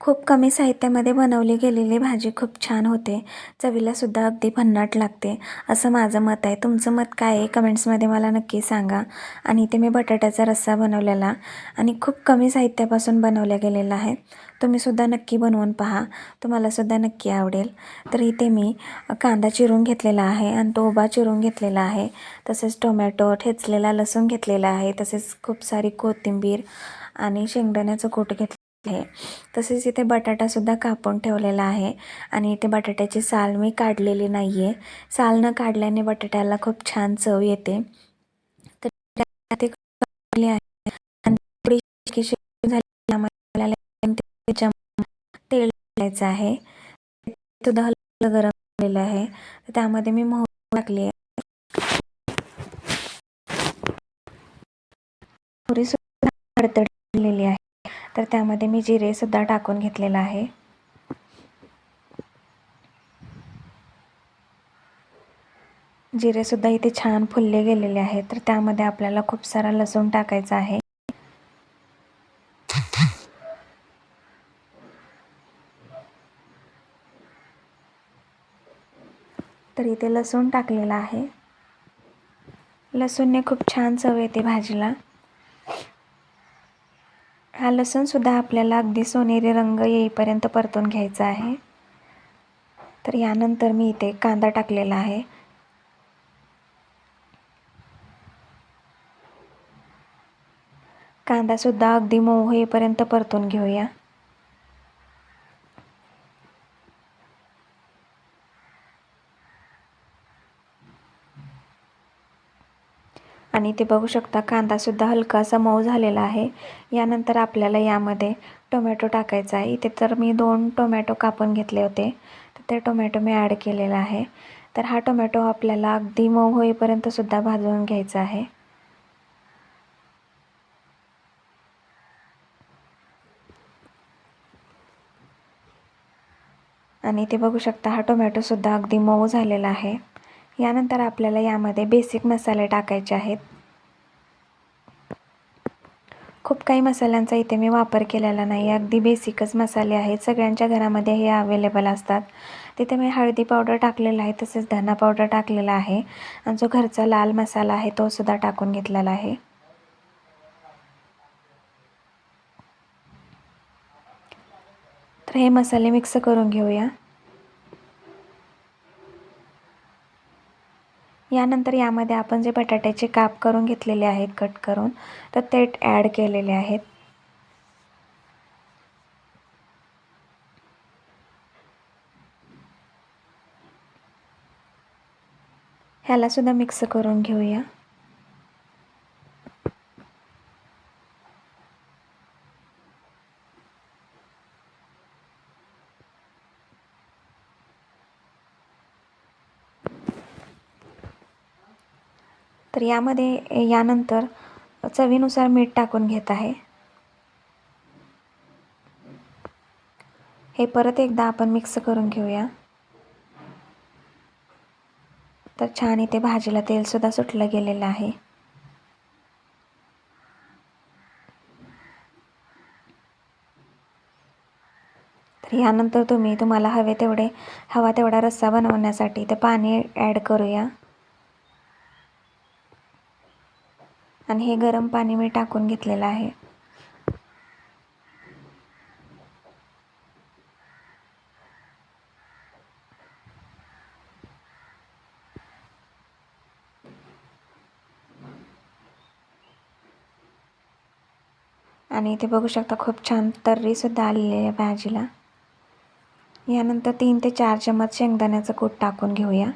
खूप कमी साहित्यामध्ये बनवली गेलेली भाजी खूप छान होते. चवीलासुद्धा अगदी भन्नाट लागते. असं माझं मत आहे. तुमचं मत काय आहे? कमेंट्समध्ये मला नक्की सांगा. आणि इथे मी बटाट्याचा रस्सा बनवलेला आणि खूप कमी साहित्यापासून बनवल्या गेलेला आहे तुम्हीसुद्धा नक्की बनवून पहा. तुम्हालासुद्धा नक्की आवडेल. तर इथे मी कांदा चिरून घेतलेला आहे आणि तो उभा चिरून घेतलेला आहे. तसेच टोमॅटो ठेचलेला लसूण घेतलेला आहे. तसेच खूप सारी कोथिंबीर आणि शेंगदाण्याचं कूट घेतलं आहे. तसेच इथे बटाटासुद्धा कापून ठेवलेला आहे आणि इथे बटाट्याची साल मी काढलेली नाही आहे साल न काढल्याने बटाट्याला खूप छान चव येते. तर आहे आणि तेल टाकायचं आहे सुद्धा हलकं गरम केलेलं आहे तर त्यामध्ये मी मोह टाकली आहे आहे. तर त्यामध्ये मी जिरेसुद्धा टाकून घेतलेलं आहे. जिरेसुद्धा इथे छान फुलले गेलेले आहेत. तर त्यामध्ये आपल्याला खूप सारा लसूण टाकायचा आहे. तर इथे लसूण टाकलेला आहे. लसूणने खूप छान चव येते भाजीला. हा लसूणसुद्धा आपल्याला अगदी सोनेरी रंग येईपर्यंत परतून घ्यायचा आहे. तर यानंतर मी इथे कांदा टाकलेला आहे. कांदासुद्धा अगदी मऊ होईपर्यंत परतून घेऊया. आणि ते बघू शकता कांदासुद्धा हलकासा मऊ झालेला आहे. यानंतर आपल्याला यामध्ये टोमॅटो टाकायचा आहे. इथे तर मी दोन टोमॅटो कापून घेतले होते. तर ते टोमॅटो मी ॲड केलेला आहे. तर हा टोमॅटो आपल्याला अगदी मऊ होईपर्यंतसुद्धा भाजून घ्यायचा आहे. आणि ते बघू शकता हा टोमॅटोसुद्धा अगदी मऊ झालेला आहे. यानंतर आपल्याला यामध्ये बेसिक मसाले टाकायचे आहेत. खूप काही मसाल्यांचा इथे मी वापर केलेला नाही अगदी बेसिकच मसाले आहेत. सगळ्यांच्या घरामध्ये हे अवेलेबल असतात. तिथे मी हळदी पावडर टाकलेला आहे तसेच धना पावडर टाकलेला आहे. आणि जो घरचा लाल मसाला आहे तो सुद्धा टाकून घेतलेला आहे. तर हे मसाले मिक्स करून घेऊया. यानंतर यामध्ये आपण जे बटाट्याचे काप करून घेतलेले आहेत कट करून तर ते ॲड केलेले आहेत. ह्यालासुद्धा मिक्स करून घेऊया. तर यामध्ये यानंतर चवीनुसार मीठ टाकून घेत आहे. हे परत एकदा आपण मिक्स करून घेऊया. तर छान इथे भाजीला तेलसुद्धा सुटलं गेलेलं आहे. तर यानंतर तुम्ही तुम्हाला हवे तेवढे हवा तेवढा रस्सा बनवण्यासाठी ते पाणी ॲड करूया. आणि हे गरम पाणी मी टाकून घेतलेलं आहे. आणि इथे बघू शकता खूप छान तर्रीसुद्धा आलेली आहे भाजीला. यानंतर तीन ते चार चमच शेंगदाण्याचं कूट टाकून घेऊया.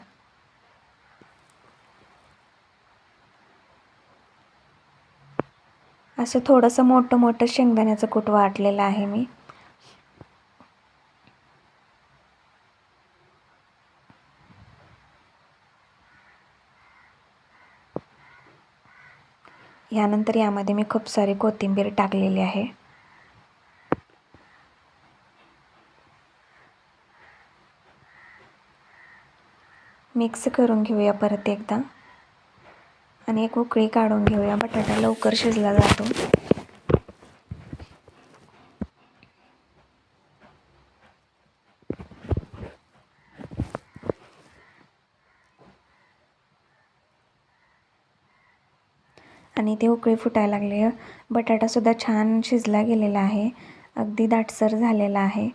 असं थोडंसं मोठं मोठं शेंगदाण्याचं कूट वाटलेलं आहे मी. यानंतर यामध्ये मी खूप सारी कोथिंबीर टाकलेली आहे. मिक्स करून घेऊया परत एकदा. आणि एक उकळी काढून घेऊया. बटाटा लवकर शिजला जातो. आणि ते उकळी फुटायला लागले. बटाटासुद्धा छान शिजला गेलेला आहे. अगदी दाटसर झालेला आहे.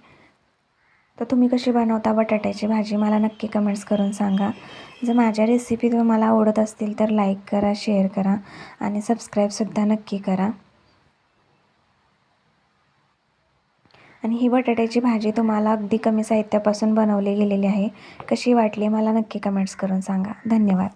तर तुम्ही कशी बनवता बटाट्याची भाजी मला नक्की कमेंट्स करून सांगा. जर माझ्या रेसिपी तुम्हाला आवडत असतील तर लाईक करा शेअर करा आणि सबस्क्राईबसुद्धा नक्की करा. आणि ही बटाट्याची भाजी तुम्हाला अगदी कमी साहित्यापासून बनवली गेलेली आहे. कशी वाटली मला नक्की कमेंट्स करून सांगा. धन्यवाद.